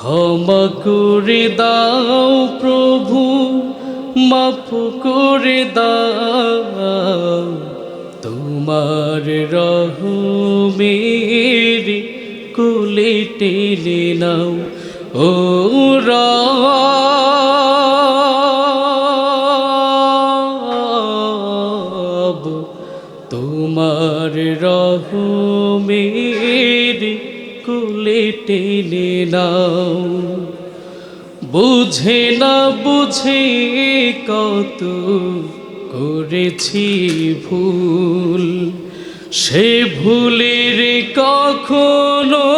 ক্ষমা করে দাও প্রভু, মাফ করে দাও। তোমার রহমের কুলে টেনে নাও, ও রব। তোমার রহমের কোলে টেনে নাও। বুঝে না বুঝে কত করেছি ভুল। সে ভুলের কখনো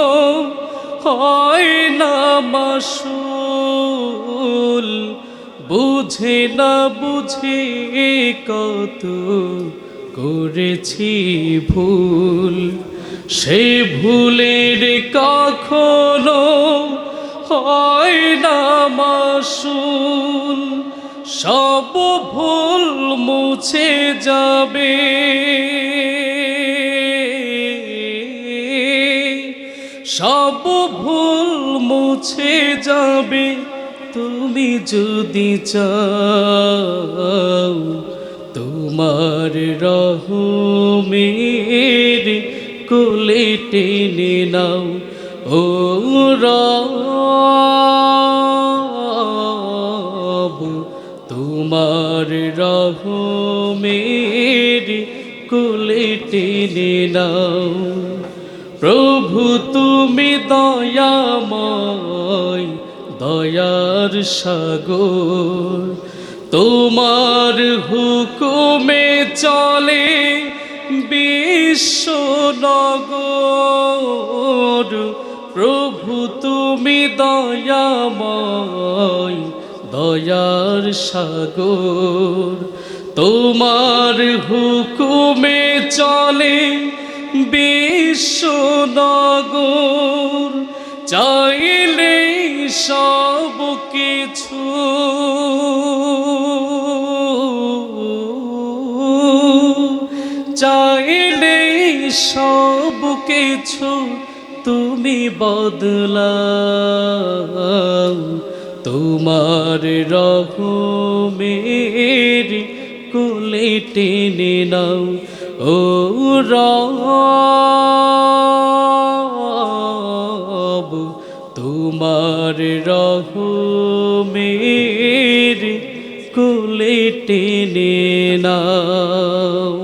হয় না মাসুল। বুঝে না বুঝে কত করেছি ভুল। সে ভুলের কখনো হয় না মাসুল। সব ভুল মুছে যাবে। সব ভুল মুছে যাবে। তুমি যদি চাও তোমার রহমের কোলে টেনে নাও, ও রব। তোমার রহমের কোলে টেনে নাও। প্রভু, তুমি দয়াময়, দয়ার সাগর। তোমার হুকুমে চলে বিশ্বনগর প্রভু তুমি দয়াময় দয়ার সাগর। তোমার হুকুমে চলে বিশ্বনগর চাইলে সব কিছু চাইলে সব কিছু তুমি বদলাও। তোমার রহমের কোলে টেনে নাও, ও রব। তোমার রহমের কোলে টেনে নাও।